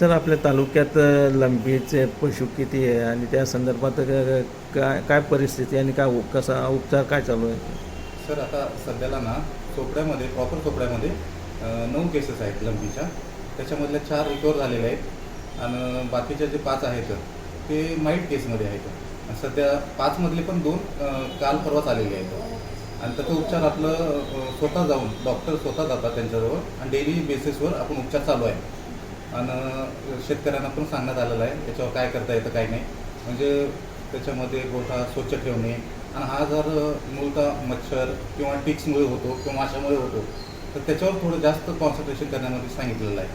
Sir आपल्या तालुक्यात लंबीचे लंपीचे पशु किती आहे? आणि त्या संदर्भात काय काय परिस्थिती आणि काय उप- कसा उपचार काय चालू आहे? सर आता सध्याला ना चोपड्यामध्ये प्रॉपर चोपड्यामध्ये नऊ केसेस आहेत लंबीच्या. त्याच्यामधल्या चार रिकवर झालेल्या आहेत. आणि बाकीच्या जे पाच आहेत ते माईट केसमध्ये आहेत. आणि सध्या पाचमधले पण दोन काल परवाच आलेले आहेत. आणि त्याचा उपचार आपलं स्वतः जाऊन डॉक्टर स्वतः जातात त्यांच्याजवळ. आणि डेली बेसिसवर आपण उपचार चालू आहे. आणि शेतकऱ्यांना पण सांगण्यात आलेलं आहे त्याच्यावर काय करता येतं काय नाही. म्हणजे त्याच्यामध्ये गोठा स्वच्छ ठेवणे. आणि हा जर मूलतः मच्छर किंवा टिक्समुळे होतो किंवा माशामुळे होतो तर त्याच्यावर थोडं जास्त कॉन्सन्ट्रेशन करण्यामध्ये सांगितलेलं आहे.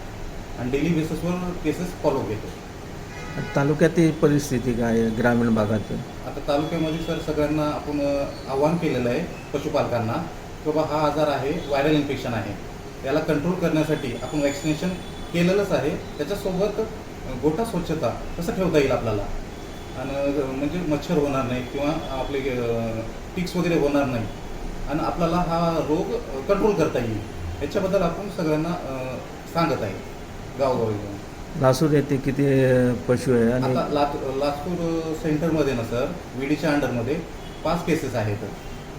आणि डेली बेसिसवर केसेस फॉलो घेतो. तालुक्यातील परिस्थिती काय आहे ग्रामीण भागात आता तालुक्यामध्ये सर सगळ्यांना आपण आव्हान केलेलं आहे पशुपालकांना की बाबा हा आजार आहे व्हायरल इन्फेक्शन आहे. याला कंट्रोल करण्यासाठी आपण वॅक्सिनेशन केलेलंच आहे. त्याच्यासोबत गोठा स्वच्छता कसं ठेवता येईल आपल्याला? आणि म्हणजे मच्छर होणार नाही किंवा आपले टिक्स वगैरे होणार नाही आणि आपल्याला हा रोग कंट्रोल करता येईल. याच्याबद्दल आपण सगळ्यांना सांगत आहे. गावोगावी जाऊन लासूर येथे किती पशु आहे आणि आता लात लातूर सेंटरमध्ये ना सर विडीच्या अंडरमध्ये पाच केसेस आहेत.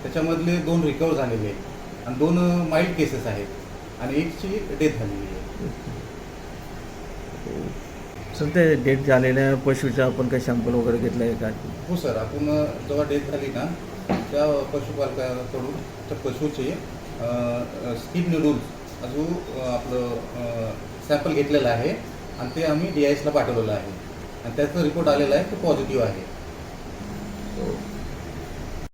त्याच्यामधले दोन रिकवर झालेले आहेत. आणि दोन माइल्ड केसेस आहेत. आणि एकची डेथ झालेली आहे. सर ते डेट झालेल्या पशुच्या आपण काही सॅम्पल वगैरे घेतलं आहे का? हो सर आपण जेव्हा डेथ झाली ना त्या पशुपालकाकडून त्या पशुचे स्किन न्यूडल्स अजून आपलं सॅम्पल घेतलेलं आहे आणि ते आम्ही डी आय एसला पाठवलेलं आहे. आणि त्याचा रिपोर्ट आलेला आहे तो पॉझिटिव्ह आहे.